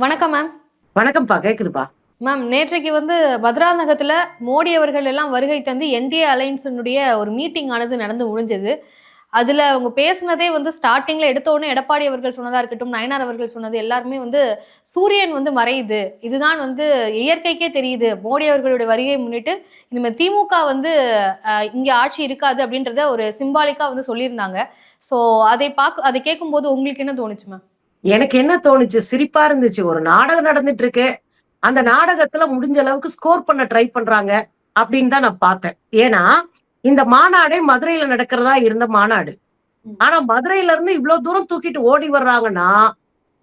வணக்கம் மேம் வணக்கம்ப்பா கேக்குதுப்பா. மேம் நேற்றைக்கு வந்து மதுராந்தகத்தில் மோடி அவர்கள் எல்லாம் வருகை தந்து என்டிஏ அலைன்ஸினுடைய ஒரு மீட்டிங் ஆனது நடந்து முடிஞ்சது. அதில் அவங்க பேசுனதே வந்து ஸ்டார்டிங்கில் எடுத்த உடனே எடப்பாடி அவர்கள் சொன்னதாக இருக்கட்டும் நயனார் அவர்கள் சொன்னது எல்லாருமே வந்து சூரியன் வந்து மறையுது. இதுதான் வந்து இயற்கைக்கே தெரியுது. மோடி அவர்களுடைய வருகையை முன்னிட்டு இனிமேல் திமுக வந்து இங்கே ஆட்சி இருக்காது அப்படின்றத ஒரு சிம்பாலிக்காக வந்து சொல்லியிருந்தாங்க. ஸோ அதை பார்க்க அதை கேட்கும்போது உங்களுக்கு என்ன தோணுச்சு மேம் எனக்கு என்ன தோணுச்சு? சிரிப்பா இருந்துச்சு. ஒரு நாடகம் நடந்துட்டு இருக்கு அந்த நாடகத்துல முடிஞ்ச அளவுக்கு ஸ்கோர் பண்ண ட்ரை பண்றாங்க அப்படின்னு தான் நான் பார்த்தேன். ஏன்னா இந்த மாநாடே மதுரையில நடக்கிறதா இருந்த மாநாடு. ஆனா மதுரையில இருந்து இவ்வளவு தூரம் தூக்கிட்டு ஓடி வர்றாங்கன்னா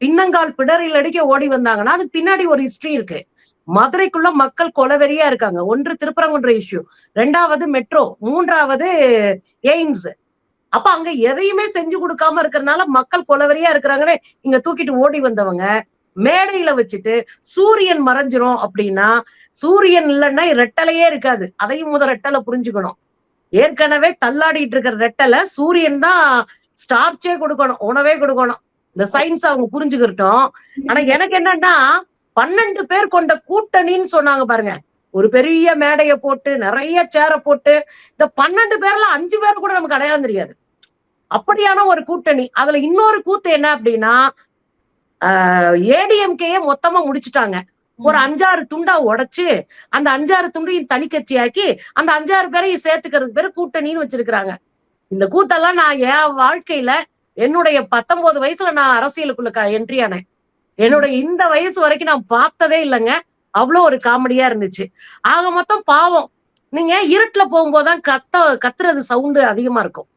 பின்னங்கால் பிடரில் அடிக்க ஓடி வந்தாங்கன்னா அதுக்கு பின்னாடி ஒரு ஹிஸ்டரி இருக்கு. மதுரைக்குள்ள மக்கள் கொலவெறியா இருக்காங்க. ஒன்று திருப்பரங்குன்ற இஷ்யூ ரெண்டாவது மெட்ரோ மூன்றாவது எய்ம்ஸ் அப்ப அங்க எதையுமே செஞ்சு கொடுக்காம இருக்கறனால மக்கள் கொலவரியா இருக்கிறாங்கன்னு இங்க தூக்கிட்டு ஓடி வந்தவங்க மேடையில வச்சுட்டு சூரியன் மறைஞ்சிரும் அப்படின்னா சூரியன் இல்லைன்னா ரெட்டலையே இருக்காது. அதையும் முத ரெட்டலை புரிஞ்சுக்கணும். ஏற்கனவே தள்ளாடிட்டு இருக்கிற ரெட்டலை சூரியன் தான் ஸ்டார்ச்சே கொடுக்கணும் உணவே கொடுக்கணும். இந்த சயின்ஸ் அவங்க புரிஞ்சுக்கிட்டோம். ஆனா எனக்கு என்னன்னா பன்னெண்டு பேர் கொண்ட கூட்டணின்னு சொன்னாங்க பாருங்க. ஒரு பெரிய மேடைய போட்டு நிறைய சேரை போட்டு இந்த பன்னெண்டு பேர்ல அஞ்சு பேர் கூட நமக்கு அடையாளம் தெரியாது. அப்படியான ஒரு கூட்டணி. அதுல இன்னொரு கூத்து என்ன அப்படின்னா ஏடிஎம்கேயே மொத்தமா முடிச்சுட்டாங்க. ஒரு அஞ்சாறு துண்டா உடைச்சு அந்த அஞ்சாறு துண்டையும் தனி கட்சியாக்கி அந்த அஞ்சாறு பேரையும் சேர்த்துக்கிறது பேரு கூட்டணின்னு வச்சிருக்கிறாங்க. இந்த கூத்தெல்லாம் நான் என் வாழ்க்கையில என்னுடைய பத்தொன்பது வயசுல நான் அரசியலுக்குள்ள என்ட்ரி ஆனேன். என்னுடைய இந்த வயசு வரைக்கும் நான் பார்த்ததே இல்லைங்க. அவ்வளவு ஒரு காமெடியா இருந்துச்சு. ஆக மொத்தம் பாவம். நீங்க இருட்டுல போகும்போதுதான் கத்த கத்துறது சவுண்டு அதிகமா இருக்கும்.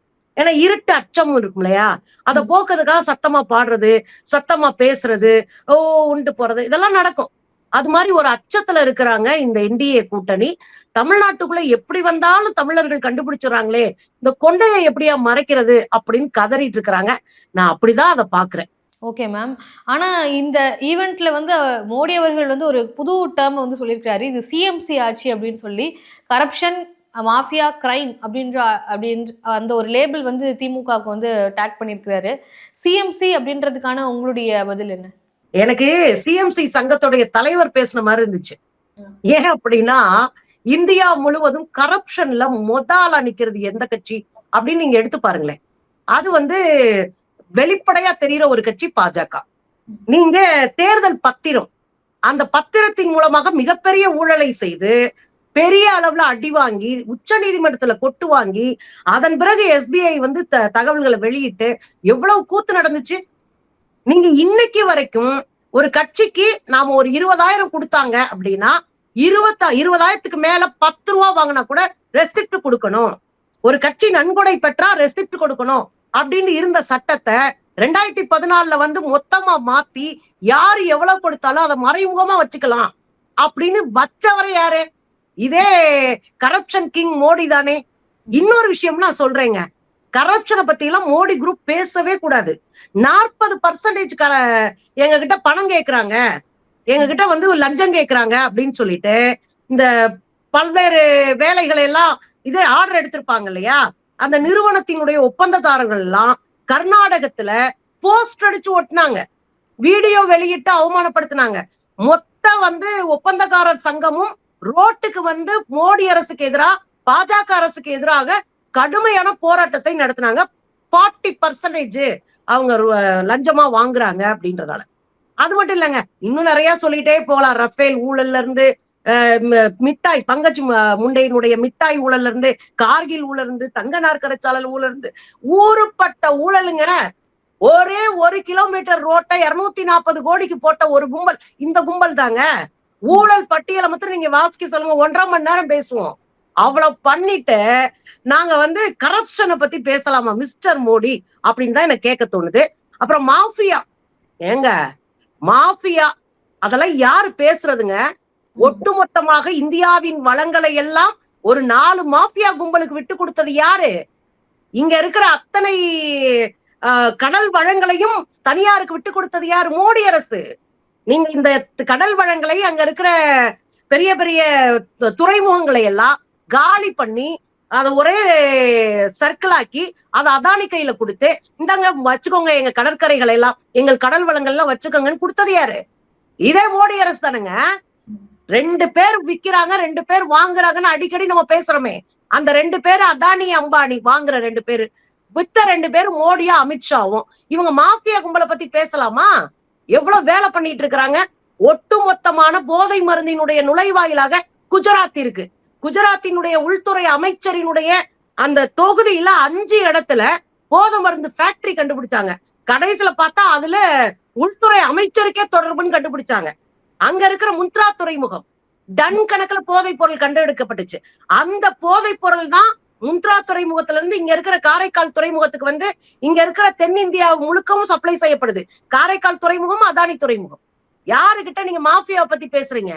ஏன்னா இருட்டு அச்சம் இருக்கும் இல்லையா? அதை போக்குறதுக்காக சத்தமா பாடுறது சத்தமா பேசுறது ஓ உண்டு போறது இதெல்லாம் நடக்கும். அது மாதிரி ஒரு அச்சத்துல இருக்கிறாங்க இந்த என்டிஏ கூட்டணி. தமிழ்நாட்டுக்குள்ள எப்படி வந்தாலும் தமிழர்கள் கண்டுபிடிச்சிடறாங்களே இந்த கொண்டையை எப்படியா மறைக்கிறது அப்படின்னு கதறிட்டு இருக்கிறாங்க. நான் அப்படிதான் அதை பாக்குறேன். ஓகே மேம் ஆனா இந்த ஈவெண்ட்ல வந்து மோடி அவர்கள் வந்து ஒரு புது டேர்ம் வந்து சொல்லியிருக்காரு இது சிஎம்சி ஆட்சி அப்படின்னு சொல்லி கரப்ஷன் மாஃபியா கிரைம் அப்படின்ற அப்படின்ற அந்த ஒரு லேபிள் வந்து திமுகவுக்கு வந்து டேக் பண்ணியிருக்கிறாரு. சிஎம்சி அப்படின்றதுக்கான உங்களுடைய பதில் என்ன? எனக்கு சிஎம்சி சங்கத்துடைய தலைவர் பேசின மாதிரி இருந்துச்சு. ஏன் அப்படின்னா இந்தியா முழுவதும் கரப்ஷன்ல முதலா நிக்கிறது எந்த கட்சி அப்படின்னு நீங்க எடுத்து பாருங்களேன். அது வந்து வெளிப்படையா தெரியிற ஒரு கட்சி பாஜக. நீங்க தேர்தல் பத்திரம் அந்த பத்திரத்தின் மூலமாக மிகப்பெரிய ஊழலை செய்து பெரிய அளவுல அடி வாங்கி உச்ச நீதிமன்றத்துல கொட்டு வாங்கி அதன் பிறகு எஸ்பிஐ வந்து த- தகவல்களை வெளியிட்டு எவ்வளவு கூத்து நடந்துச்சு? நீங்க இன்னைக்கு வரைக்கும் ஒரு கட்சிக்கு நாம ஒரு இருபதாயிரம் கொடுத்தாங்க அப்படின்னா இருபத்தா இருபதாயிரத்துக்கு மேல பத்து ரூபா வாங்கினா கூட ரெசிப்ட் கொடுக்கணும். ஒரு கட்சி நன்கொடை பெற்றா ரெசிப்ட் கொடுக்கணும். அப்படின்னு இருந்த சட்டத்தை ரெண்டாயிரத்தி பதினாலுல வந்து மொத்தமா மாத்தி யாரு எவ்வளவு கொடுத்தாலும் அதை மறைமுகமா வச்சுக்கலாம் அப்படின்னு வச்சவரை யாரு? இதே கரப்ஷன் கிங் மோடி தானே. இன்னொரு விஷயம் நான் சொல்றேங்க. கரப்ஷனை பத்தி எல்லாம் மோடி குரூப் பேசவே கூடாது. நாற்பது பர்சன்டேஜ் கர எங்க கிட்ட பணம் கேட்கறாங்க எங்க கிட்ட வந்து லஞ்சம் கேட்கறாங்க அப்படின்னு சொல்லிட்டு இந்த பல்வேறு வேலைகளை எல்லாம் இதே ஆர்டர் எடுத்திருப்பாங்க இல்லையா? அந்த நிறுவனத்தினுடைய ஒப்பந்ததாரர்கள் எல்லாம் கர்நாடகத்துல போஸ்ட் அடிச்சு ஒட்டினாங்க. வீடியோ வெளியிட்டு அவமானப்படுத்தினாங்க. மொத்த வந்து ஒப்பந்தக்காரர் சங்கமும் ரோட்டுக்கு வந்து மோடி அரசுக்கு எதிராக பாஜக அரசுக்கு எதிராக கடுமையான போராட்டத்தை நடத்தினாங்க. ஃபார்ட்டி பர்சன்டேஜ் அவங்க லஞ்சமா வாங்குறாங்க அப்படின்றதால. அது மட்டும் இல்லைங்க. இன்னும் நிறைய சொல்லிட்டே போலாம். ரஃபேல் ஊழல்ல இருந்து மிட்டாய் பங்கஜ் முண்டையினுடைய மிட்டாய் ஊழல்ல இருந்து கார்கில் ஊழல் இருந்து தங்க நாற்கரச்சாளர் ஊழல் இருந்து ஊருப்பட்ட ஊழலுங்க ஒரே ஒரு கிலோமீட்டர் ரோட்டை இருநூத்தி நாற்பது கோடிக்கு போட்ட ஒரு கும்பல். இந்த கும்பல் தாங்க. ஊழல் பட்டியலை மட்டும் நீங்க வாசிக்க சொல்லுங்க. ஒன்றரை மணி நேரம் பேசுவோம். அவ்வளவு பண்ணிட்டு நாங்க வந்து கரப்ஷனை பத்தி பேசலாமா மிஸ்டர் மோடி? அப்படின்னு தான் எனக்கு கேட்க தோணுது. அப்புறம் மாஃபியா. ஏங்க மாஃபியா. அதெல்லாம் யாரு பேசுறதுங்க? ஒட்டுமொத்தமாக இந்தியாவின் வளங்களை எல்லாம் ஒரு நாலு மாஃபியா கும்பலுக்கு விட்டு கொடுத்தது யாரு? இங்க இருக்கிற அத்தனை ஆஹ், கடல் வளங்களையும் தனியாருக்கு விட்டு கொடுத்தது யாரு? மோடி அரசு. நீங்க இந்த கடல் வளங்களை அங்க இருக்கிற பெரிய பெரிய துறைமுகங்களை எல்லாம் காலி பண்ணி அதை ஒரே சர்க்கிள் ஆக்கி அதை அதானி கையில கொடுத்து இந்தாங்க வச்சுக்கோங்க எங்க கடற்கரைகளை எல்லாம் எங்கள் கடல் வளங்கள் எல்லாம் வச்சுக்கோங்கன்னு கொடுத்தது யாரு? இதே மோடி அரசு தானுங்க. ரெண்டு பேர் விக்கிறாங்க ரெண்டு பேர் வாங்குறாங்கன்னு அடிக்கடி நம்ம பேசுறோமே. அந்த ரெண்டு பேர் அதானி அம்பானி வாங்குற ரெண்டு பேரு. வித்த ரெண்டு பேரும் மோடியா அமித்ஷாவும். இவங்க மாஃபியா கும்பலை பத்தி பேசலாமா? எவ்வளவு வேலை பண்ணிட்டு இருக்கிறாங்க? ஒட்டுமொத்தமான போதை மருந்தினுடைய நுழைவாயிலாக குஜராத் இருக்கு. குஜராத்தினுடைய உள்துறை அமைச்சரினுடைய அந்த தொகுதியில அஞ்சு இடத்துல போதை மருந்து ஃபேக்டரி கண்டுபிடிச்சாங்க. கடைசியில பார்த்தா அதுல உள்துறை அமைச்சருக்கே தொடர்புன்னு கண்டுபிடிச்சாங்க. அங்க இருக்கிற முந்த்ரா துறைமுகம். டன் கணக்குல போதைப் பொருள் கண்டெடுக்கப்பட்டுச்சு. அந்த போதைப் பொருள் தான் முந்த்ரா துறைமுகத்துல இருந்து இங்க இருக்கிற காரைக்கால் துறைமுகத்துக்கு வந்து இங்க இருக்கிற தென்னிந்தியா முழுக்கவும் சப்ளை செய்யப்படுது. காரைக்கால் துறைமுகம் அதானி துறைமுகம். யாருகிட்ட நீங்க மாஃபியாவை பத்தி பேசுறீங்க?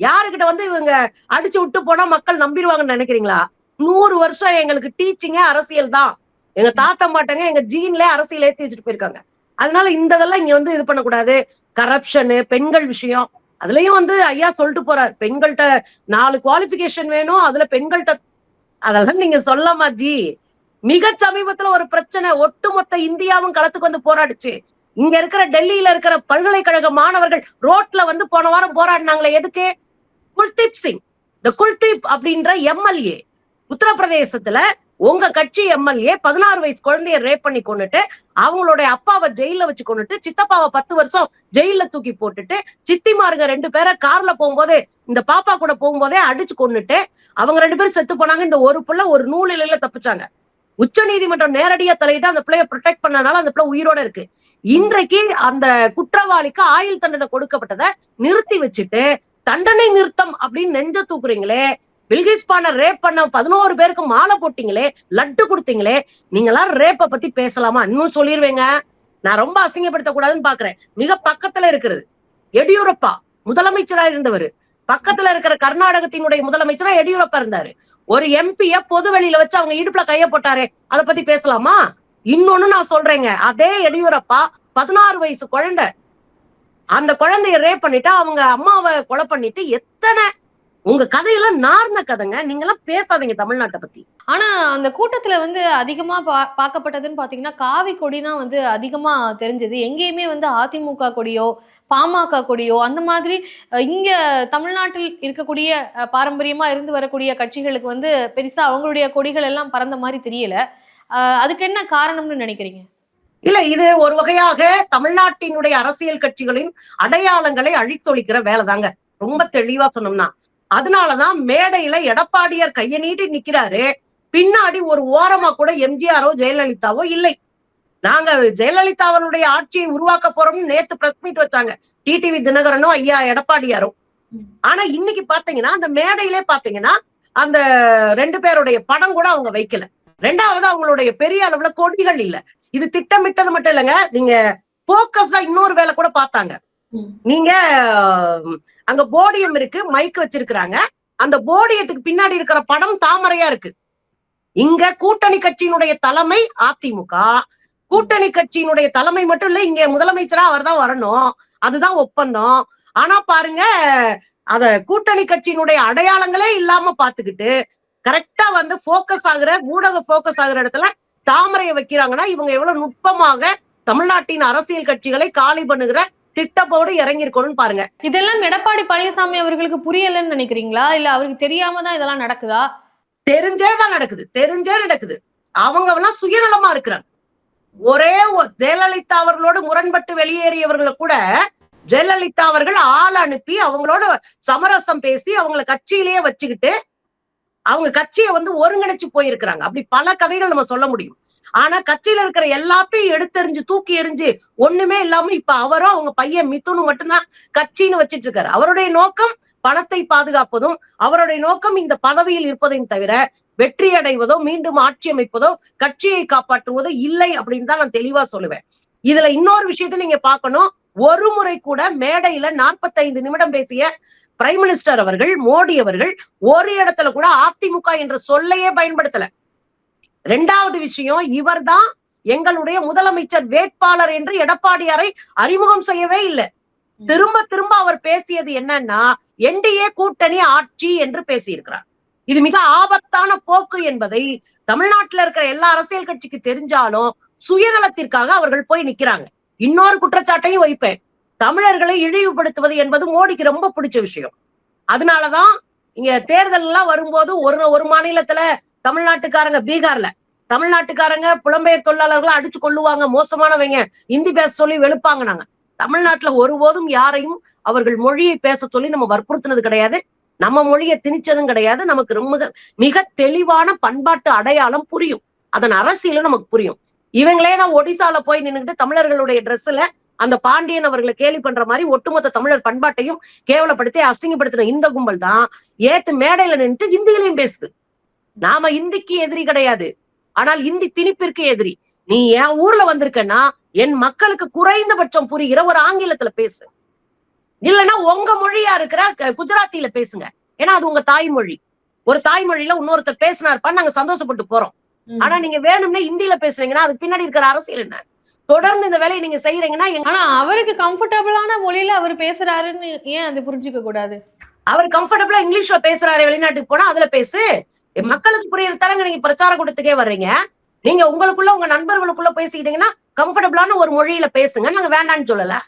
யாருகிட்ட வந்து இவங்க அடிச்சு விட்டு போனா மக்கள் நம்பிடுவாங்கன்னு நினைக்கிறீங்களா? நூறு வருஷம் எங்களுக்கு டீச்சிங்கே அரசியல் தான். எங்க தாத்தா மாட்டாங்க எங்க ஜீன்ல அரசியல் ஏத்தி வச்சுட்டு போயிருக்காங்க. அதனால இந்த இதெல்லாம் இங்க வந்து இது பண்ணக்கூடாது. கரப்ஷனு பெண்கள் விஷயம். அதுலயும் வந்து ஐயா சொல்லிட்டு போறார் பெண்கள்கிட்ட நாலு குவாலிபிகேஷன் வேணும் அதுல பெண்கள்கிட்ட அதெல்லாம் நீங்க சொல்லலாமா ஜி மிக சமீபத்துல ஒரு பிரச்சனை ஒட்டுமொத்த இந்தியாவும் களத்துக்கு வந்து போராடுச்சு. இங்க இருக்கிற டெல்லியில இருக்கிற பல்கலைக்கழக மாணவர்கள் ரோட்ல வந்து போன வாரம் போராடினாங்களே எதுக்கு? குல்தீப் சிங். இந்த குல்தீப் அப்படின்ற எம்எல்ஏ உத்தரப்பிரதேசத்துல உங்க கட்சி எம்எல்ஏ பதினாறு வயசு குழந்தைய ரேப் பண்ணி கொண்டுட்டு அவங்களுடைய அப்பாவை ஜெயில வச்சு கொண்டுட்டு சித்தப்பாவை பத்து வருஷம் ஜெயில தூக்கி போட்டுட்டு சித்திமாருங்க ரெண்டு பேரை கார்ல போகும்போது இந்த பாப்பா கூட போகும்போதே அடிச்சு கொண்டுட்டு அவங்க ரெண்டு பேரும் செத்து போனாங்க. இந்த ஒரு புள்ள ஒரு நூல் தப்பிச்சாங்க. உச்ச நீதிமன்றம் நேரடியா தலையிட்டு அந்த பிள்ளைய ப்ரொடெக்ட் பண்ணனால அந்த பிள்ளை உயிரோட இருக்கு. இன்றைக்கு அந்த குற்றவாளிக்கு ஆயுள் தண்டனை கொடுக்கப்பட்டதை நிறுத்தி வச்சுட்டு தண்டனை நிறுத்தம் அப்படின்னு நெஞ்ச தூக்குறீங்களே பில்கிஸ் பாண்ட ரேப் பண்ண பதினோரு பேருக்கு மாலை போட்டீங்களே லட்டு கொடுத்தீங்களே நீங்களாம் ரேப்ப பத்தி பேசலாமா? இன்னும் சொல்லிருவேங்க. நான் ரொம்ப அசிங்கப்படுத்த கூடாதுன்னு பாக்குறேன். மிக பக்கத்துல இருக்கிறது. எடியூரப்பா முதலமைச்சரா இருந்தவர். பக்கத்துல இருக்கிற கர்நாடகத்தினுடைய முதலமைச்சரா எடியூரப்பா இருந்தாரு. ஒரு எம்பிய பொது வெளியில வச்சு அவங்க இடுப்புல கைய போட்டாரே அதை பத்தி பேசலாமா? இன்னொன்னு நான் சொல்றேங்க. அதே எடியூரப்பா பதினாறு வயசு குழந்தை. அந்த குழந்தைய ரேப் பண்ணிட்டு அவங்க அம்மாவை கொலை பண்ணிட்டு எத்தனை உங்க கதையெல்லாம் நார்ன கதைங்க. நீங்க எல்லாம் பேசாதீங்க தமிழ்நாட்டை பத்தி. ஆனா அந்த கூட்டத்துல வந்து அதிகமா பா பார்க்கப்பட்டதுன்னு பாத்தீங்கன்னா காவி கொடி தான் வந்து அதிகமா தெரிஞ்சது. எங்கேயுமே வந்து அதிமுக கொடியோ பாமக கொடியோ அந்த மாதிரி இங்க தமிழ்நாட்டில் இருக்கக்கூடிய பாரம்பரியமா இருந்து வரக்கூடிய கட்சிகளுக்கு வந்து பெருசா அவங்களுடைய கொடிகள் எல்லாம் பறந்த மாதிரி தெரியல. அதுக்கு என்ன காரணம்னு நினைக்கிறீங்க? இல்ல இது ஒரு வகையாக தமிழ்நாட்டினுடைய அரசியல் கட்சிகளின் அடையாளங்களை அழித்தொழிக்கிற வேலைதாங்க. ரொம்ப தெளிவா சொன்னோம்னா. அதனாலதான் மேடையில எடப்பாடியார் கைய நீட்டி நிக்கிறாரு. பின்னாடி ஒரு ஓரமா கூட எம்ஜிஆரோ ஜெயலலிதாவோ இல்லை. நாங்க ஜெயலலிதா அவருடைய ஆட்சியை உருவாக்க போறோம்னு நேத்து பிரஸ் மீட் வச்சாங்க. டிடிவி தினகரனும் ஐயா எடப்பாடியாரும் ஆனா இன்னைக்கு பாத்தீங்கன்னா அந்த மேடையிலே பாத்தீங்கன்னா அந்த ரெண்டு பேருடைய படம் கூட அவங்க வைக்கல. ரெண்டாவது அவங்களுடைய பெரிய அளவுல கொடிகள் இல்ல. இது திட்டமிட்டது மட்டும் இல்லைங்க. நீங்க போக்கஸ்டா இன்னொரு வேலை கூட பார்த்தாங்க. நீங்க அங்க போடியம் இருக்கு மைக் வச்சிருக்கிறாங்க. அந்த போடியத்துக்கு பின்னாடி இருக்கிற படம் தாமரையா இருக்கு. இங்க கூட்டணி கட்சியினுடைய தலைமை அதிமுக. கூட்டணி கட்சியினுடைய தலைமை மட்டும் இல்ல இங்க முதலமைச்சரா அவர் தான் வரணும். அதுதான் ஒப்பந்தம். ஆனா பாருங்க அத கூட்டணி கட்சியினுடைய அடையாளங்களே இல்லாம பாத்துக்கிட்டு கரெக்டா வந்து போக்கஸ் ஆகுற ஊடக போக்கஸ் ஆகுற இடத்துல தாமரையை வைக்கிறாங்கன்னா இவங்க எவ்வளவு நுட்பமாக தமிழ்நாட்டின் அரசியல் கட்சிகளை காலி பண்ணுகிற திட்டத்தோடு இறங்கி இருக்கணும்னு பாருங்க. இதெல்லாம் எடப்பாடி பழனிசாமி அவர்களுக்கு புரியலன்னு நினைக்கிறீங்களா? இல்ல அவருக்கு தெரியாம தான் இதெல்லாம் நடக்குதா? தெரிஞ்சே தான் நடக்குது. தெரிஞ்சே நடக்குது. அவங்க எல்லாம் சுயநலமா இருக்கிறாங்க. ஒரு ஜெயலலிதா அவர்களோடு முரண்பட்டு வெளியேறியவர்களை கூட ஜெயலலிதா அவர்கள் ஆள் அனுப்பி அவங்களோட சமரசம் பேசி அவங்கள கட்சியிலேயே வச்சுக்கிட்டு அவங்க கட்சியை வந்து ஒருங்கிணைச்சு போயிருக்கிறாங்க. அப்படி பல கதைகள் நம்ம சொல்ல முடியும். ஆனா கட்சியில இருக்கிற எல்லாத்தையும் எடுத்தெறிஞ்சு தூக்கி எறிஞ்சு ஒண்ணுமே இல்லாம இப்ப அவரும் அவங்க பையன் மித்துனு மட்டும்தான் கட்சின்னு வச்சிட்டு இருக்காரு. அவருடைய நோக்கம் பணத்தை பாதுகாப்பதும் அவருடைய நோக்கம் இந்த பதவியில் இருப்பதையும் தவிர வெற்றி அடைவதோ மீண்டும் ஆட்சி அமைப்பதோ கட்சியை காப்பாற்றுவதோ இல்லை அப்படின்னு தான் நான் தெளிவா சொல்லுவேன். இதுல இன்னொரு விஷயத்தை நீங்க பாக்கணும் ஒரு முறை கூட மேடையில 45 நிமிடம் பேசிய பிரைம் மினிஸ்டர் அவர்கள் மோடி அவர்கள் ஒரு இடத்துல கூட அதிமுக என்ற சொல்லையே பயன்படுத்தல. ரெண்டாவது விஷயம் இவர்தான் எங்களுடைய முதலமைச்சர் வேட்பாளர் என்று எடப்பாடியாரை அறிமுகம் செய்யவே இல்லை. திரும்ப திரும்ப அவர் பேசியது என்னன்னா என்டிஏ கூட்டணி ஆட்சி என்று பேசியிருக்கிறார். இது மிக ஆபத்தான போக்கு என்பதை தமிழ்நாட்டுல இருக்கிற எல்லா அரசியல் கட்சிக்கு தெரிஞ்சாலும் சுயநலத்திற்காக அவர்கள் போய் நிக்கிறாங்க. இன்னொரு குற்றச்சாட்டையும் வைப்பேன். தமிழர்களை இழிவுபடுத்துவது என்பது மோடிக்கு ரொம்ப பிடிச்ச விஷயம். அதனாலதான் இங்க தேர்தல் எல்லாம் வரும்போது ஒரு ஒரு மாநிலத்துல தமிழ்நாட்டுக்காரங்க பீகார்ல. தமிழ்நாட்டுக்காரங்க புலம்பெயர் தொழிலாளர்களை அடிச்சு கொள்ளுவாங்க மோசமானவங்க. ஹிந்தி பேச சொல்லி வெளுப்பாங்க நாங்க தமிழ்நாட்டுல ஒருபோதும் யாரையும் அவர்கள் மொழியை பேச சொல்லி நம்ம வற்புறுத்தினது கிடையாது. நம்ம மொழியை திணிச்சதும் கிடையாது. நமக்கு ரொம்ப மிக தெளிவான பண்பாட்டு அடையாளம் புரியும். அதன் அரசியலும் நமக்கு புரியும். இவங்களே தான் ஒடிசால போய் நின்றுட்டு தமிழர்களுடைய ட்ரெஸ்ல அந்த பாண்டியன் அவர்களை கேலி பண்ற மாதிரி ஒட்டுமொத்த தமிழர் பண்பாட்டையும் கேவலப்படுத்தி அசிங்கப்படுத்தின இந்த கும்பல் தான். ஏத்து மேடையில நின்று ஹிந்தியிலையும் பேசுது. நாம இந்திக்கு எதிரி கிடையாது. ஆனால் இந்தி திணிப்பிற்கு எதிரி. நீ என் ஊர்ல வந்திருக்கன்னா என் மக்களுக்கு குறைந்தபட்சம் புரிகிற ஒரு ஆங்கிலத்துல பேசு. இல்லைன்னா உங்க மொழியா இருக்கிற குஜராத்தில பேசுங்க. ஏன்னா அது உங்க தாய்மொழி. ஒரு தாய்மொழியில இன்னொருத்தர் பேசினார்ப்பா நாங்க சந்தோஷப்பட்டு போறோம். ஆனா நீங்க வேணும்னே ஹிந்தியில பேசுறீங்கன்னா அதுக்கு பின்னாடி இருக்கிற அரசியல் என்ன? தொடர்ந்து இந்த வேலையை நீங்க செய்யறீங்கன்னா ஆனா அவருக்கு கம்ஃபர்டபுளான மொழியில அவர் பேசுறாருன்னு ஏன் அது புரிஞ்சுக்க கூடாது? அவர் கம்ஃபர்டபுளா இங்கிலீஷ்ல பேசுறாரு வெளிநாட்டுக்கு போனா அதுல பேசு. மக்களுக்கு புரியுற தரங்க நீங்க பிரச்சார கூட்டத்துக்கே வர்றீங்க. நீங்க உங்களுக்குள்ள உங்க நண்பர்களுக்குள்ள பேசிக்கிட்டீங்கன்னா கம்ஃபர்டபுளான ஒரு மொழியில பேசுங்க. நாங்க வேண்டாம்னு சொல்லல.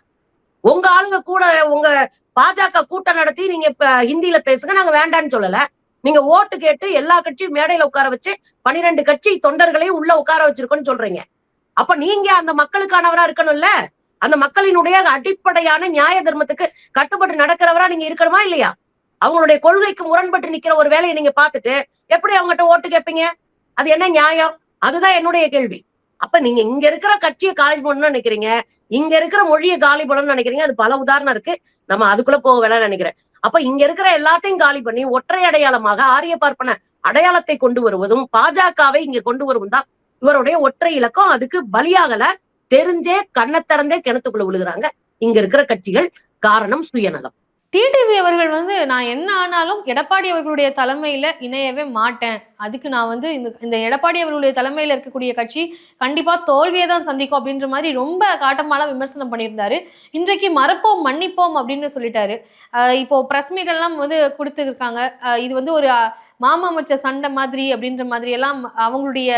உங்க ஆளுங்க கூட உங்க பாஜக கூட்டம் நடத்தி நீங்க இப்ப ஹிந்தியில பேசுங்க. நாங்க வேண்டாம்னு சொல்லல. நீங்க ஓட்டு கேட்டு எல்லா கட்சியும் மேடையில உட்கார வச்சு பனிரெண்டு கட்சி தொண்டர்களையும் உள்ள உட்கார வச்சிருக்கோன்னு சொல்றீங்க. அப்ப நீங்க அந்த மக்களுக்கானவரா இருக்கணும்ல? அந்த மக்களினுடைய அடிப்படையான நியாய தர்மத்துக்கு கட்டுப்பட்டு நடக்கிறவரா நீங்க இருக்கணுமா இல்லையா? அவங்களுடைய கொள்கைக்கு முரண்பட்டு நிக்கிற ஒரு வேலையை நீங்க பாத்துட்டு எப்படி அவங்ககிட்ட ஓட்டு கேட்பீங்க? அது என்ன நியாயம்? அதுதான் என்னுடைய கேள்வி. அப்ப நீங்க இங்க இருக்கிற கட்சியை காலி பண்ணணும்னு நினைக்கிறீங்க. இங்க இருக்கிற மொழியை காலி பண்ணணும்னு நினைக்கிறீங்க. அது பல உதாரணம் இருக்கு. நம்ம அதுக்குள்ள போக வேணாம்னு நினைக்கிறேன். அப்ப இங்க இருக்கிற எல்லாத்தையும் காலி பண்ணி ஒற்றை அடையாளமாக ஆரிய பார்ப்பன அடையாளத்தை கொண்டு வருவதும் பாஜகவை இங்க கொண்டு வருவதும் தான் இவருடைய ஒற்றை இலக்கம். அதுக்கு பலியாகல தெரிஞ்சே கண்ணத்திறந்தே கிணத்துக்குள்ள விழுகிறாங்க. இங்க இருக்கிற கட்சிகள் காரணம் சுயநலம். டிடிவி அவர்கள் வந்து நான் என்ன ஆனாலும் எடப்பாடி அவர்களுடைய தலைமையில இணையவே மாட்டேன். அதுக்கு நான் வந்து இந்த இந்த எடப்பாடி அவர்களுடைய தலைமையில இருக்கக்கூடிய கட்சி கண்டிப்பா தோல்வியை தான் சந்திக்கும் அப்படின்ற மாதிரி ரொம்ப காட்டமாலாம் விமர்சனம் பண்ணியிருந்தாரு. இன்றைக்கு மறப்போம் மன்னிப்போம் அப்படின்னு சொல்லிட்டாரு. இப்போ பிரஸ் மீட் எல்லாம் வந்து கொடுத்துருக்காங்க. இது வந்து ஒரு மாமாமச்ச மாமா மச்ச சண்டை மாதிரி அப்படின்ற மாதிரி எல்லாம் அவங்களுடைய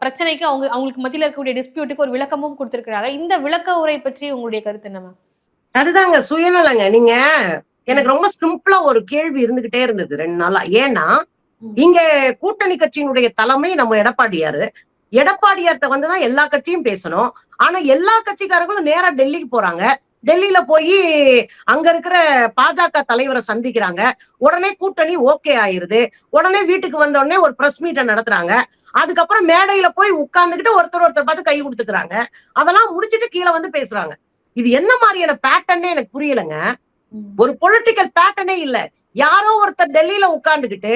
பிரச்சனைக்கு அவங்க அவங்களுக்கு மத்தியில் இருக்கக்கூடிய டிஸ்பியூட்டுக்கு ஒரு விளக்கமும் கொடுத்துருக்குறாங்க. இந்த விளக்க உரை பற்றி உங்களுடைய கருத்து என்ன மேம் அதுதாங்க சுயநலங்க. நீங்க எனக்கு ரொம்ப சிம்பிளா ஒரு கேள்வி இருந்துகிட்டே இருந்தது ரெண்டு நாளா. ஏன்னா. இங்க கூட்டணி கட்சியினுடைய தலைமை நம்ம எடப்பாடியாரு. எடப்பாடியார்ட்ட வந்துதான் எல்லா கட்சியும் பேசணும். ஆனா எல்லா கட்சிக்காரங்களும் நேரா டெல்லிக்கு போறாங்க. டெல்லியில போய் அங்க இருக்கிற பாஜக தலைவரை சந்திக்கிறாங்க. உடனே கூட்டணி ஓகே ஆயிருது. உடனே வீட்டுக்கு வந்த உடனே ஒரு பிரஸ் மீட்டை நடத்துறாங்க. அதுக்கப்புறம் மேடையில போய் உட்கார்ந்துகிட்டு ஒருத்தர் ஒருத்தர் பார்த்து கை கொடுத்துக்கிறாங்க. அதெல்லாம் முடிச்சிட்டு கீழே வந்து பேசுறாங்க. இது என்ன மாதிரியான பேட்டர்னே எனக்கு புரியலங்க. ஒரு பொலிட்டிக்கல் பேட்டர்னே இல்ல. யாரோ ஒருத்தர் டெல்லியில உட்கார்ந்துகிட்டு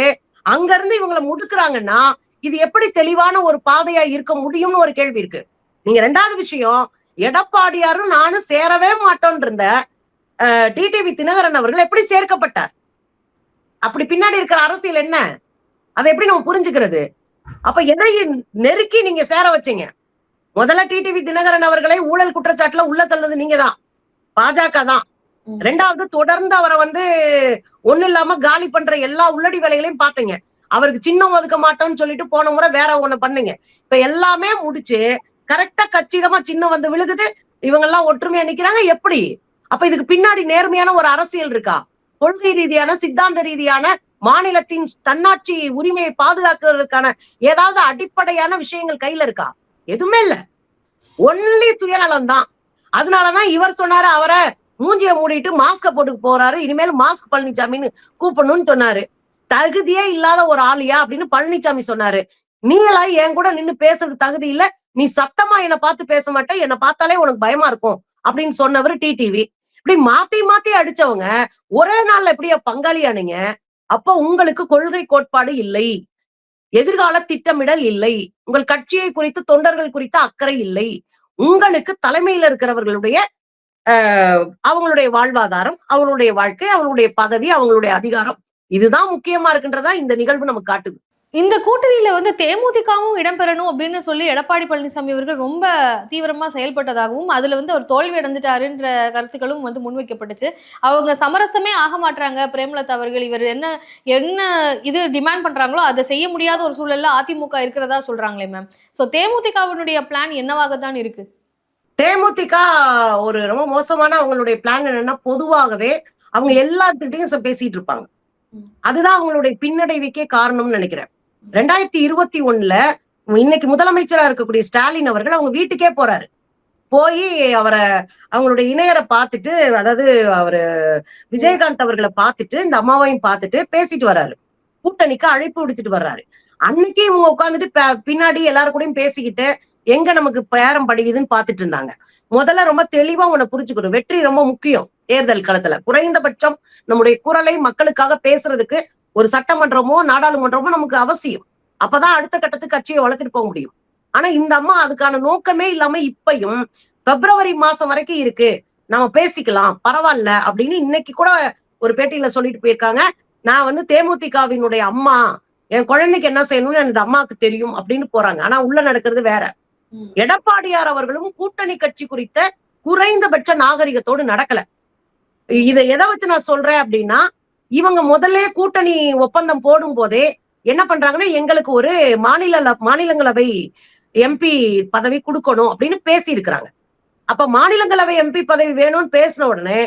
அங்க இருந்து இவங்களை முடுக்குறாங்கன்னா இது எப்படி தெளிவான ஒரு பாதையா இருக்க முடியும்னு ஒரு கேள்வி இருக்கு. நீங்க ரெண்டாவது விஷயம் எடப்பாடியாரும் நானும் சேரவே மாட்டோம்னு இருந்த டிடிவி தினகரன் அவர்கள் எப்படி சேர்க்கப்பட்டார்? அப்படி பின்னாடி இருக்கிற அரசியல் என்ன? அதை எப்படி நம்ம புரிஞ்சுக்கிறது? அப்ப எதை நெருக்கி நீங்க சேர வச்சீங்க? முதல்ல டிடிவி தினகரன் அவர்களை ஊழல் குற்றச்சாட்டுல உள்ள தள்ளது நீங்க தான் பாஜக தான். ரெண்டாவது தொடர்ந்து அவரை வந்து ஒண்ணு இல்லாம காலி பண்ற எல்லா உள்ளடி வேலைகளையும் பாத்தீங்க அவருக்கு சின்னம் ஒதுக்க மாட்டோம்னு சொல்லிட்டு போன முறை வேற ஒண்ணு பண்ணீங்க. இப்ப எல்லாமே முடிச்சு கரெக்டா கச்சிதமா சின்னம் வந்து விழுகுது. இவங்க எல்லாம் ஒற்றுமையா நிக்கிறாங்க. எப்படி? அப்ப இதுக்கு பின்னாடி நேர்மையான ஒரு அரசியல் இருக்கா? கொள்கை ரீதியான சித்தாந்த ரீதியான மாநிலத்தின் தன்னாட்சி உரிமையை பாதுகாக்கிறதுக்கான ஏதாவது அடிப்படையான விஷயங்கள் கையில இருக்கா? எதுவுமே இல்ல. ஒன்லி சுயநலம் தான். அதனாலதான் இவர் சொன்னாரு அவரை மூஞ்சிய மூடிட்டு மாஸ்க போட்டு போறாரு. இனிமேல் மாஸ்க் பழனிசாமின்னு கூப்பிடணும்னு சொன்னாரு. தகுதியே இல்லாத ஒரு ஆளியா அப்படின்னு பழனிசாமி சொன்னாரு. நீங்களா என் கூட நின்னு பேசுறது தகுதி இல்ல. நீ சத்தமா என்னை பார்த்து பேச மாட்டேன் என்னை பார்த்தாலே உனக்கு பயமா இருக்கும் அப்படின்னு சொன்னவர் டிடிவி இப்படி மாத்தி மாத்தி அடிச்சவங்க ஒரே நாள்ல எப்படியா பங்காளியானீங்க அப்ப உங்களுக்கு கொள்கை கோட்பாடு இல்லை. எதிர்கால திட்டமிடல் இல்லை. உங்கள் கட்சியை குறித்து தொண்டர்கள் குறித்து அக்கறை இல்லை. உங்களுக்கு தலைமையில இருக்கிறவர்களுடைய அவங்களுடைய வாழ்வாதாரம் அவங்களுடைய வாழ்க்கை அவங்களுடைய பதவி அவங்களுடைய அதிகாரம் இதுதான் முக்கியமா இருக்குன்றதா இந்த நிகழ்வு நமக்கு காட்டுது. இந்த கூட்டணியில வந்து தேமுதிகவும் இடம்பெறணும் அப்படின்னு சொல்லி எடப்பாடி பழனிசாமி அவர்கள் ரொம்ப தீவிரமா செயல்பட்டதாகவும் அதுல வந்து அவர் தோல்வி அடைஞ்சிட்டாருன்ற கருத்துக்களும் வந்து முன்வைக்கப்பட்டுச்சு. அவங்க சமரசமே ஆக மாட்டாங்க பிரேமலதா அவர்கள் இவர் என்ன என்ன இது டிமாண்ட் பண்றாங்களோ அதை செய்ய முடியாத ஒரு சூழல்ல அதிமுக இருக்கிறதா சொல்றாங்களே மேம் சோ தேமுதிகவினுடைய பிளான் என்னவாக தான் இருக்கு? தேமுதிக ஒரு ரொம்ப மோசமான அவங்களுடைய பிளான் என்னன்னா பொதுவாகவே அவங்க எல்லாத்துக்கிட்டையும் ச- பேசிட்டு இருப்பாங்க. அதுதான் அவங்களுடைய பின்னடைவுக்கே காரணம்னு நினைக்கிறேன். ரெண்டாயிரத்தி இருபத்தி ஒண்ணுல இன்னைக்கு முதலமைச்சரா இருக்கக்கூடிய ஸ்டாலின் அவர்கள் அவங்க வீட்டுக்கே போறாரு. போய் அவரை அவங்களுடைய இணையரை பார்த்துட்டு அதாவது அவரு விஜயகாந்த் அவர்களை பார்த்துட்டு இந்த அம்மாவையும் பார்த்துட்டு பேசிட்டு வர்றாரு கூட்டணிக்கு அழைப்பு விடுத்துட்டு வர்றாரு. அன்னைக்கு இவங்க உட்காந்துட்டு பின்னாடி எல்லாரும் கூடயும் பேசிக்கிட்டு எங்க நமக்கு பேரம் படிக்குதுன்னு பாத்துட்டு இருந்தாங்க. முதல்ல ரொம்ப தெளிவா உன்னை புரிஞ்சுக்கணும். வெற்றி ரொம்ப முக்கியம். தேர்தல் களத்துல. குறைந்தபட்சம் நம்முடைய குரலை மக்களுக்காக பேசுறதுக்கு ஒரு சட்டமன்றமோ நாடாளுமன்றமோ நமக்கு அவசியம். அப்பதான் அடுத்த கட்டத்துக்கு கட்சியை வளர்த்துட்டு போக முடியும். ஆனா இந்த அம்மா அதுக்கான நோக்கமே இல்லாம இப்பயும் பிப்ரவரி மாசம் வரைக்கும் இருக்கு. நம்ம பேசிக்கலாம். பரவாயில்ல அப்படின்னு இன்னைக்கு கூட ஒரு பேட்டியில சொல்லிட்டு போயிருக்காங்க. நான் வந்து தேமுதிகவினுடைய அம்மா என் குழந்தைக்கு என்ன செய்யணும்னு எனக்கு அம்மாவுக்கு தெரியும் அப்படின்னு போறாங்க. ஆனா உள்ள நடக்கிறது வேற. எடப்பாடியார் அவர்களும் கூட்டணி கட்சி குறித்த குறைந்தபட்ச நாகரிகத்தோடு நடக்கல. இதை எதை வச்சு நான் சொல்றேன் அப்படின்னா இவங்க முதல்ல கூட்டணி ஒப்பந்தம் போடும் போதே என்ன பண்றாங்கன்னா எங்களுக்கு ஒரு மாநில மாநிலங்களவை எம்பி பதவி கொடுக்கணும் அப்படின்னு பேசி இருக்கிறாங்க அப்ப மாநிலங்களவை எம்பி பதவி வேணும்னு பேசின உடனே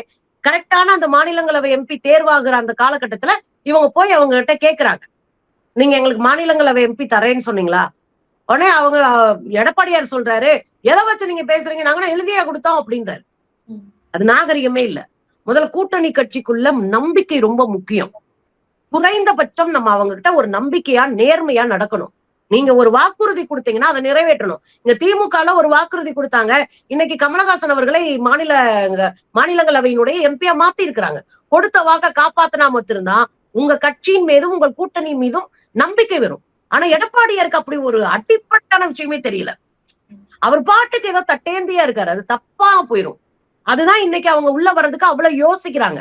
கரெக்டான அந்த மாநிலங்களவை எம்பி தேர்வாகிற அந்த காலகட்டத்துல இவங்க போய் அவங்க கிட்ட கேக்குறாங்க. நீங்க எங்களுக்கு மாநிலங்களவை எம்பி தரேன்னு சொன்னீங்களா? உடனே அவங்க எடப்பாடியார் சொல்றாரு எதை வச்சு நீங்க பேசுறீங்க? நாங்க எழுதியா கொடுத்தோம் அப்படின்றாரு. அது நாகரிகமே இல்ல. முதல் கூட்டணி கட்சிக்குள்ள நம்பிக்கை ரொம்ப முக்கியம். குறைந்தபட்சம் நம்ம அவங்க கிட்ட ஒரு நம்பிக்கையா நேர்மையா நடக்கணும். நீங்க ஒரு வாக்குறுதி கொடுத்தீங்கன்னா அதை நிறைவேற்றணும். இங்க திமுகல ஒரு வாக்குறுதி கொடுத்தாங்க. இன்னைக்கு கமலஹாசன் அவர்களை மாநில மாநிலங்களவையினுடைய எம்பியா மாத்தி இருக்கிறாங்க கொடுத்த வாக்க காப்பாத்தினா மட்டும்தான் உங்க கட்சியின் மீதும் உங்கள் கூட்டணி மீதும் நம்பிக்கை வரும். ஆனா எடப்பாடியாருக்கு அப்படி ஒரு அடிப்பட்டான விஷயமே தெரியல. அவர் பாட்டுக்கு ஏதோ தட்டேந்தியா இருக்காரு. அது தப்பா போயிரும். அதுதான் இன்னைக்கு அவங்க உள்ள வர்றதுக்கு அவ்வளவு யோசிக்கிறாங்க.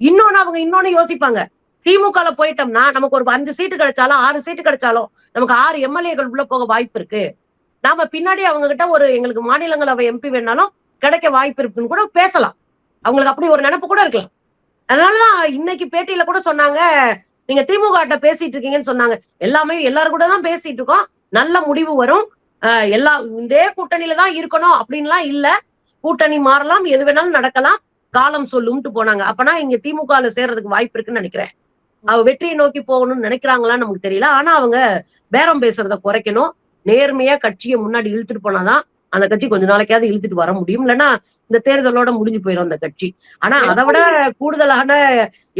இன்னொன்னு அவங்க இன்னொன்னு யோசிப்பாங்க. திமுகல போயிட்டோம்னா நமக்கு ஒரு அஞ்சு சீட்டு கிடைச்சாலும் ஆறு சீட்டு கிடைச்சாலும் நமக்கு ஆறு எம்எல்ஏக்கள் உள்ள போக வாய்ப்பு இருக்கு. நாம பின்னாடி அவங்க கிட்ட ஒரு எங்களுக்கு மாநிலங்களவை எம்பி வேணாலும் கிடைக்க வாய்ப்பு இருக்குன்னு கூட பேசலாம். அவங்களுக்கு அப்படி ஒரு நினைப்பு கூட இருக்கலாம். அதனாலதான் இன்னைக்கு பேட்டியில கூட சொன்னாங்க நீங்க திமுக கிட்ட பேசிட்டு இருக்கீங்கன்னு சொன்னாங்க. எல்லாமே எல்லாரும் கூட தான் பேசிட்டு இருக்கோம். நல்ல முடிவு வரும். எல்லா இதே கூட்டணியில தான் இருக்கணும் அப்படின்லாம் இல்லை. கூட்டணி மாறலாம் எது வேணாலும் நடக்கலாம். காலம் சொல்லும்ட்டு போனாங்க. அப்பனா இங்க திமுகல சேர்றதுக்கு வாய்ப்பு இருக்குன்னு நினைக்கிறேன். அவ வெற்றியை நோக்கி போகணும்னு நினைக்கிறாங்களான்னு நமக்கு தெரியல. ஆனா அவங்க பேரம் பேசுறத குறைக்கணும். நேர்மையா கட்சியை முன்னாடி இழுத்துட்டு போனாதான் அந்த கட்சி கொஞ்ச நாளைக்காவது இழுத்துட்டு வர முடியும். இல்லைன்னா இந்த தேர்தலோட முடிஞ்சு போயிடும் அந்த கட்சி. ஆனா அதை விட கூடுதலான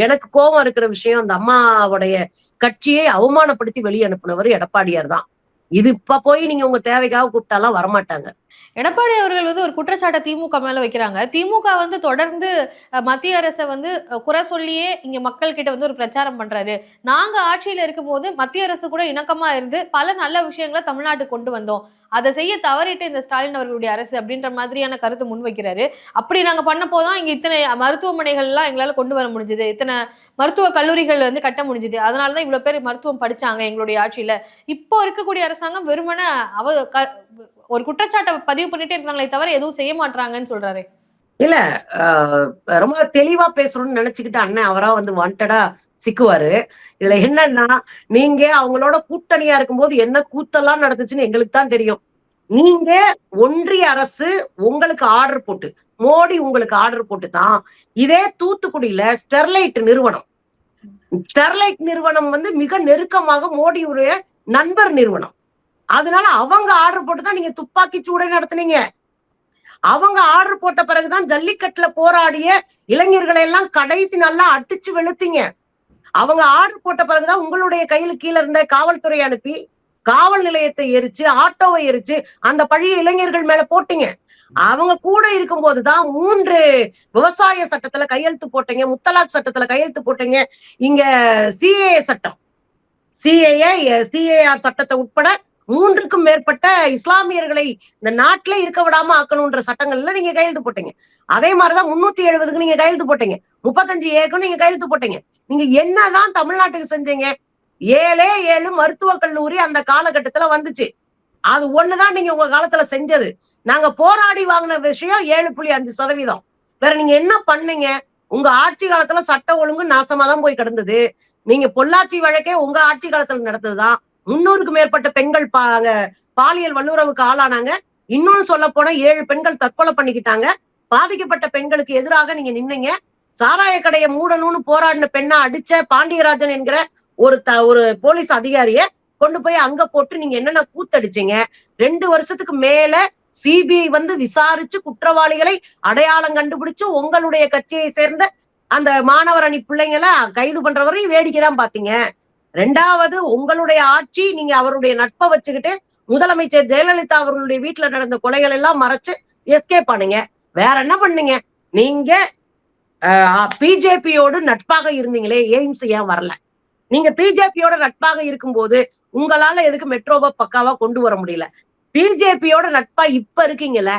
எனக்கு கோபம் இருக்கிற விஷயம் அந்த அம்மாவுடைய கட்சியை அவமானப்படுத்தி வெளியே அனுப்புனவர் எடப்பாடியார் தான். இது இப்ப போய் நீங்க உங்க தேவைக்காக கூப்பிட்டாலாம் வரமாட்டாங்க. எடப்பாடி அவர்கள் வந்து ஒரு குற்றச்சாட்டை திமுக மேல வைக்கிறாங்க. திமுக வந்து தொடர்ந்து மத்திய அரசை வந்து குறை சொல்லியே இங்க மக்கள் கிட்ட வந்து ஒரு பிரச்சாரம் பண்றாரு. நாங்க ஆட்சியில இருக்கும்போது மத்திய அரசு கூட இணக்கமா இருந்து பல நல்ல விஷயங்களை தமிழ்நாட்டுக்கு கொண்டு வந்தோம். அதை செய்ய தவறிட்டு இந்த ஸ்டாலின் அவர்களுடைய அரசு அப்படின்ற மாதிரியான கருத்து முன்வைக்கிறாரு அப்படி நாங்க பண்ண போதும் இங்க இத்தனை மருத்துவமனைகள் எல்லாம் எங்களால கொண்டு வர முடிஞ்சது. இத்தனை மருத்துவ கல்லூரிகள் வந்து கட்ட முடிஞ்சது. அதனாலதான் இவ்வளவு பேர் மருத்துவம் படிச்சாங்க எங்களுடைய ஆட்சியில. இப்போ இருக்கக்கூடிய அரசாங்கம் வெறுமன அவ க- ஒரு குற்றச்சாட்டை பதிவு பண்ணிட்டே இருக்காங்களே தவிர எதுவும் செய்ய மாட்டாங்கன்னு சொல்றாரு. இல்ல ஆஹ் ரொம்ப தெளிவா பேசணும்னு நினைச்சுக்கிட்டு அண்ணன் அவரா வந்து வாண்டடா சிக்குவாரு. இதுல என்னன்னா நீங்க அவங்களோட கூட்டணியா இருக்கும்போது என்ன கூத்தெல்லாம் நடந்துச்சுன்னு எங்களுக்கு தான் தெரியும். நீங்க ஒன்றிய அரசு உங்களுக்கு ஆர்டர் போட்டு மோடி உங்களுக்கு ஆர்டர் போட்டு தான் இதே தூத்துக்குடியில ஸ்டெர்லைட் நிறுவனம். ஸ்டெர்லைட் நிறுவனம் வந்து மிக நெருக்கமாக மோடியுடைய நண்பர் நிறுவனம். அதனால அவங்க ஆர்டர் போட்டு தான் நீங்க துப்பாக்கி சூடை நடத்துனீங்க. அவங்க ஆர்டர் போட்ட பிறகுதான் ஜல்லிக்கட்டுல போராடிய இளைஞர்களை எல்லாம் கடைசி நல்லா அடிச்சு வெளுத்தீங்க. அவங்க ஆர்டர் போட்ட பிறகுதான் உங்களுடைய கையில கீழே இருந்த காவல்துறை அனுப்பி காவல் நிலையத்தை எரிச்சு ஆட்டோவை எரிச்சு அந்த பழைய இளைஞர்கள் மேல போட்டீங்க. அவங்க கூட இருக்கும்போதுதான் மூன்று விவசாய சட்டத்துல கையெழுத்து போட்டீங்க முத்தலாக் சட்டத்துல கையெழுத்து போட்டீங்க. இங்க சிஏ சட்டம். சிஏஏ சிஏஆர் சட்டத்தை உட்பட மூன்றுக்கும் மேற்பட்ட இஸ்லாமியர்களை இந்த நாட்டிலே இருக்க விடாம ஆக்கணும்ன்ற சட்டங்கள்ல நீங்க கையெழுத்து போட்டீங்க. அதே மாதிரிதான் முன்னூத்தி எழுபதுக்கு நீங்க கையெழுத்து போட்டீங்க. முப்பத்தஞ்சு ஏக்கும் நீங்க கையெழுத்து போட்டீங்க. நீங்க என்னதான் தமிழ்நாட்டுக்கு செஞ்சீங்க? ஏழே ஏழு மருத்துவக் கல்லூரி அந்த காலகட்டத்துல வந்துச்சு. அது ஒண்ணுதான் நீங்க உங்க காலத்துல செஞ்சது. நாங்க போராடி வாங்கின விஷயம் ஏழு புள்ளி அஞ்சு சதவீதம். வேற நீங்க என்ன பண்ணீங்க? உங்க ஆட்சி காலத்துல சட்ட ஒழுங்கு நாசமா தான் போய் கிடந்தது. நீங்க பொள்ளாச்சி வழக்கே உங்க ஆட்சி காலத்துல நடந்ததுதான். முன்னூறுக்கு மேற்பட்ட பெண்கள் பா- அங்க பாலியல் வல்லுறவுக்கு ஆளானாங்க. இன்னொன்னு சொல்ல போனா ஏழு பெண்கள் தற்கொலை பண்ணிக்கிட்டாங்க. பாதிக்கப்பட்ட பெண்களுக்கு எதிராக நீங்க நின்னீங்க. சாராய கடையை மூடணும்னு போராடின பெண்ணா அடிச்ச பாண்டியராஜன் என்கிற ஒரு த ஒரு போலீஸ் அதிகாரிய கொண்டு போய் அங்க போட்டு நீங்க என்னென்ன கூத்தடிச்சீங்க? ரெண்டு வருஷத்துக்கு மேல சிபிஐ வந்து விசாரிச்சு குற்றவாளிகளை அடையாளம் கண்டுபிடிச்சு உங்களுடைய கட்சியை சேர்ந்த அந்த மாணவர் அணி பிள்ளைங்களை கைது பண்ற வரையும் வேடிக்கை தான் பாத்தீங்க ரெண்டாவது உங்களுடைய ஆட்சி நீங்க அவருடைய நட்பை வச்சுக்கிட்டு முதலமைச்சர் ஜெயலலிதா அவர்களுடைய வீட்டுல நடந்த கொலைகள் எல்லாம் மறைச்சு எஸ்கேப் பண்ணுங்க. வேற என்ன பண்ணீங்க? நீங்க பிஜேபியோடு நட்பாக இருந்தீங்களே எய்ம்ஸ் ஏன் வரல? நீங்க பிஜேபியோட நட்பாக இருக்கும்போது உங்களால எதுக்கு மெட்ரோவை பக்காவா கொண்டு வர முடியல? பிஜேபியோட நட்பா இப்ப இருக்கீங்கல்ல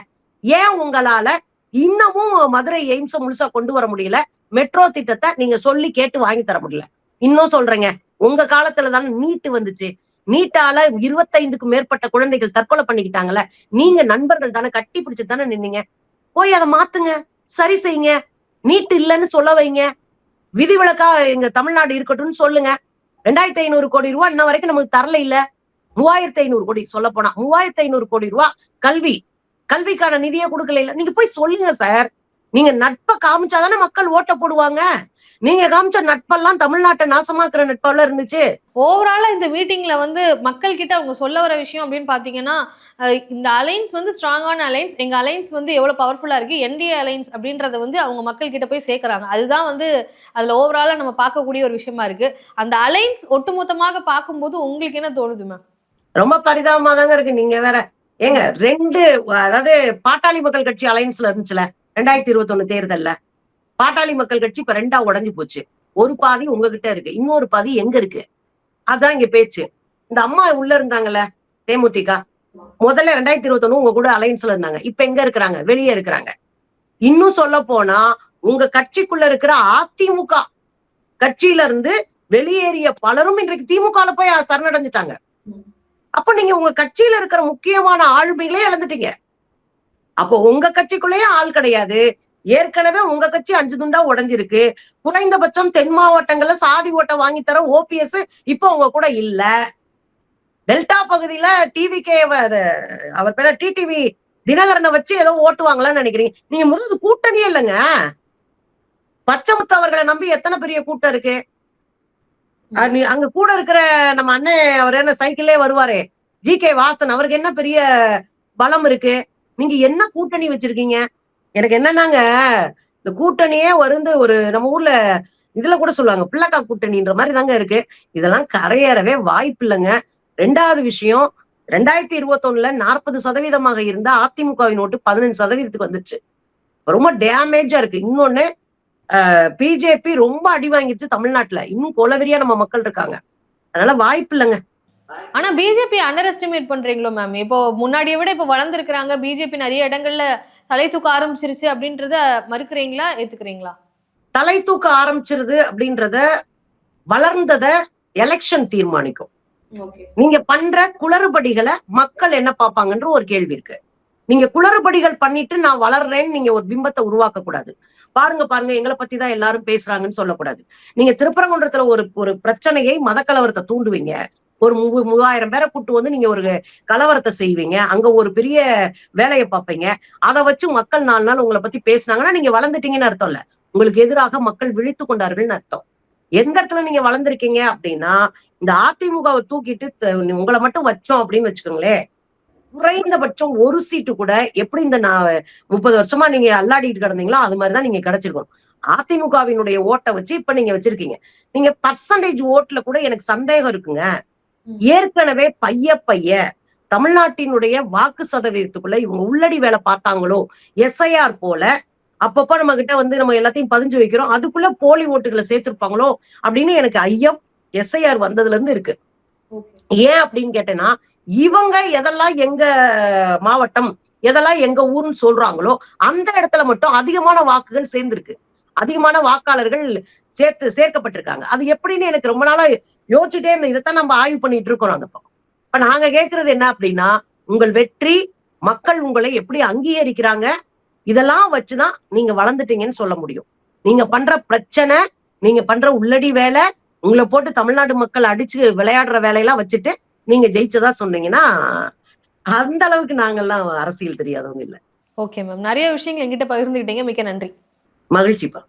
ஏன் உங்களால இன்னமும் மதுரை எய்ம்ஸ முழுசா கொண்டு வர முடியல? மெட்ரோ திட்டத்தை நீங்க சொல்லி கேட்டு வாங்கி தர முடியல. இன்னும் சொல்றேங்க உங்க காலத்துல தானே நீட்டு வந்துச்சு. நீட்டால இருபத்தைந்துக்கும் மேற்பட்ட குழந்தைகள் தற்கொலை பண்ணிக்கிட்டாங்கல்ல. நீங்க நண்பர்கள் தானே கட்டி பிடிச்சிட்டு தானே நின்னீங்க. போய் அதை மாத்துங்க. சரி செய்யுங்க. நீட் இல்லைன்னு சொல்ல வைங்க. விதிவிலக்கா எங்க தமிழ்நாடு இருக்கட்டும்னு சொல்லுங்க. ரெண்டாயிரத்தி ஐநூறு கோடி ரூபாய் இன்ன வரைக்கும் நமக்கு தரல இல்ல. மூவாயிரத்தி ஐநூறு கோடி சொல்ல போனா மூவாயிரத்தி ஐநூறு கோடி ரூபாய் கல்வி. கல்விக்கான நிதியே கொடுக்கல இல்ல. நீங்க போய் சொல்லுங்க சார். நீங்க நட்பை காமிச்சாதானே மக்கள் ஓட்ட போடுவாங்க? நீங்க காமிச்ச நட்பெல்லாம் தமிழ்நாட்டை நாசமாக்குற நட்பெல்லாம் இருந்துச்சு. ஓவராலா இந்த மீட்டிங்ல வந்து மக்கள் கிட்ட அவங்க சொல்ல வர விஷயம் அப்படின்னு பாத்தீங்கன்னா இந்த அலைன்ஸ் வந்து ஸ்ட்ராங்கான அலைன்ஸ் எங்க அலைன்ஸ் வந்து எவ்வளவு பவர்ஃபுல்லா இருக்கு என்டிஏ அலைன்ஸ் அப்படின்றத வந்து அவங்க மக்கள் கிட்ட போய் சேர்க்கறாங்க. அதுதான் வந்து அதுல ஓவராலா நம்ம பார்க்கக்கூடிய ஒரு விஷயமா இருக்கு. அந்த அலைன்ஸ் ஒட்டுமொத்தமாக பார்க்கும்போது உங்களுக்கு என்ன தோணுது மேம் ரொம்ப பரிதாபமா தாங்க இருக்கு. நீங்க வேற ஏங்க ரெண்டு அதாவது பாட்டாளி மக்கள் கட்சி அலைன்ஸ்ல இருந்துச்சுல. ரெண்டாயிரத்தி இருபத்தி ஒண்ணு தேர்தல்ல பாட்டாளி மக்கள் கட்சி இப்ப ரெண்டா உடஞ்சு போச்சு. ஒரு பாதி உங்ககிட்ட இருக்கு இன்னொரு பாதி எங்க இருக்கு? அதான் இங்க பேச்சு. இந்த அம்மா உள்ள இருந்தாங்கல்ல தேமுதிக. முதல்ல ரெண்டாயிரத்தி இருபத்தி ஒண்ணு உங்க கூட அலைன்ஸ்ல இருந்தாங்க. இப்ப எங்க இருக்கிறாங்க? வெளியே இருக்கிறாங்க. இன்னும் சொல்ல போனா உங்க கட்சிக்குள்ள இருக்கிற அதிமுக கட்சியில இருந்து வெளியேறிய பலரும் இன்றைக்கு திமுகல போய் சரணடைஞ்சிட்டாங்க. அப்ப நீங்க உங்க கட்சியில இருக்கிற முக்கியமான ஆளுமைகளே இழந்துட்டீங்க. அப்போ உங்க கட்சிக்குள்ளேயே ஆள் கிடையாது. ஏற்கனவே உங்க கட்சி அஞ்சு துண்டா உடைஞ்சிருக்கு. குறைந்தபட்சம் தென் மாவட்டங்கள்ல சாதி ஓட்டை வாங்கி தர ஓபிஎஸ் இப்ப உங்க கூட இல்ல. டெல்டா பகுதியில டிவி கே அவர் பேர டிடிவி தினகரனை வச்சு ஏதோ ஓட்டுவாங்களான்னு நினைக்கிறீங்க. நீங்க முதல் கூட்டணியே இல்லைங்க. பச்சைமுத்து நம்பி எத்தனை பெரிய கூட்டம் இருக்கு? அங்க கூட இருக்கிற நம்ம அண்ணன் அவர் என்ன சைக்கிளே வருவாரு. ஜி கே வாசன் அவருக்கு என்ன பெரிய பலம் இருக்கு? நீங்க என்ன கூட்டணி வச்சிருக்கீங்க? எனக்கு என்னன்னாங்க இந்த கூட்டணியே வந்து ஒரு நம்ம ஊர்ல இதுல கூட சொல்லுவாங்க பிள்ளைக்கா கூட்டணின்ற மாதிரி தாங்க இருக்கு. இதெல்லாம் கரையேறவே வாய்ப்பு இல்லைங்க. ரெண்டாவது விஷயம் ரெண்டாயிரத்தி இருபத்தொன்னுல நாற்பது சதவீதமாக இருந்த அதிமுகவின் ஓட்டு பதினஞ்சு சதவீதத்துக்கு வந்துருச்சு. ரொம்ப டேமேஜா இருக்கு. இன்னொன்னு பிஜேபி ரொம்ப அடி வாங்கிருச்சு தமிழ்நாட்டுல. இன்னும் கொலவெறியா நம்ம மக்கள் இருக்காங்க. அதனால வாய்ப்பு இல்லைங்க. ஆனா பிஜேபி அண்டர் எஸ்டிமேட் பண்றீங்களோ மேம் இப்போ முன்னாடியை விட இப்போ வளர்ந்துருக்காங்க பிஜேபி நிறைய இடங்கள்ல தலை தூக்க ஆரம்பிச்சிருச்சு அப்படின்றத மறுக்கிறீங்களா? ஏத்துக்கிறீங்களா? தலை தூக்க ஆரம்பிச்சிருது அப்படின்றத வளர்ந்தத எலெக்ஷன் தீர்மானிக்கும். நீங்க பண்ற குளறுபடிகளை மக்கள் என்ன பார்ப்பாங்கன்ற ஒரு கேள்வி இருக்கு. நீங்க குளறுபடிகள் பண்ணிட்டு நான் வளர்றேன்னு நீங்க ஒரு பிம்பத்தை உருவாக்க கூடாது. பாருங்க பாருங்க எங்களை பத்தி தான் எல்லாரும் பேசுறாங்கன்னு சொல்லக்கூடாது. நீங்க திருப்பரங்குன்றத்துல ஒரு ஒரு பிரச்சனையை மத கலவரத்தை தூண்டுவீங்க. ஒரு மூ மூவாயிரம் பேரை கூட்டு வந்து நீங்க ஒரு கலவரத்தை செய்வீங்க. அங்க ஒரு பெரிய வேலையை பார்ப்பீங்க. அதை வச்சு மக்கள் நாலு நாள் உங்களை பத்தி பேசுனாங்கன்னா நீங்க வளர்ந்துட்டீங்கன்னு அர்த்தம் இல்ல. உங்களுக்கு எதிராக மக்கள் விழித்து கொண்டார்கள்னு அர்த்தம். எந்த இடத்துல நீங்க வளர்ந்துருக்கீங்க அப்படின்னா இந்த அதிமுகவை தூக்கிட்டு உங்களை மட்டும் வச்சோம் அப்படின்னு வச்சுக்கோங்களேன். குறைந்தபட்சம் ஒரு சீட்டு கூட எப்படி இந்த நான் முப்பது வருஷமா நீங்க அல்லாடிட்டு கிடந்தீங்களோ அது மாதிரிதான் நீங்க கிடைச்சிருக்கணும். அதிமுகவினுடைய ஓட்டை வச்சு இப்ப நீங்க வச்சிருக்கீங்க. நீங்க பர்சன்டேஜ் ஓட்டுல கூட எனக்கு சந்தேகம் இருக்குங்க. ஏற்கனவே பைய பைய தமிழ்நாட்டினுடைய வாக்கு சதவீதத்துக்குள்ள இவங்க உள்ளடி வேலை பார்த்தாங்களோ எஸ்ஐஆர் போல அப்பப்ப நம்ம கிட்ட வந்து நம்ம எல்லாத்தையும் பதிஞ்சு வைக்கிறோம் அதுக்குள்ள போலி ஓட்டுகளை சேர்த்திருப்பாங்களோ அப்படின்னு எனக்கு ஐயம் எஸ்ஐஆர் வந்ததுல இருந்து இருக்கு. ஏன் அப்படின்னு கேட்டேன்னா இவங்க எதெல்லாம் எங்க மாவட்டம் எதெல்லாம் எங்க ஊர்னு சொல்றாங்களோ அந்த இடத்துல மட்டும் அதிகமான வாக்குகள் சேர்ந்திருக்கு. அதிகமான வாக்காளர்கள் சேர்த்து சேர்க்கப்பட்டிருக்காங்க. அது எப்படின்னு எனக்கு ரொம்ப நாளா யோசிச்சுட்டே இருந்த இதைத்தான் நம்ம ஆய்வு பண்ணிட்டு இருக்கோம் அந்த பக்கம் இப்ப நாங்க கேட்கறது என்ன அப்படின்னா உங்கள் வெற்றி மக்கள் உங்களை எப்படி அங்கீகரிக்கிறாங்க இதெல்லாம் வச்சுதான் நீங்க வளர்ந்துட்டீங்கன்னு சொல்ல முடியும். நீங்க பண்ற பிரச்சனை நீங்க பண்ற உள்ளடி வேலை உங்களை போட்டு தமிழ்நாடு மக்கள் அடிச்சு விளையாடுற வேலையெல்லாம் வச்சுட்டு நீங்க ஜெயிச்சதா சொன்னீங்கன்னா அந்த அளவுக்கு நாங்கெல்லாம் அரசியல் தெரியாதவங்க இல்லை. ஓகே மேம் நிறைய விஷயங்கள் எங்கிட்ட பகிர்ந்துக்கிட்டீங்க மிக்க நன்றி. மகிழ்ச்சிப்பா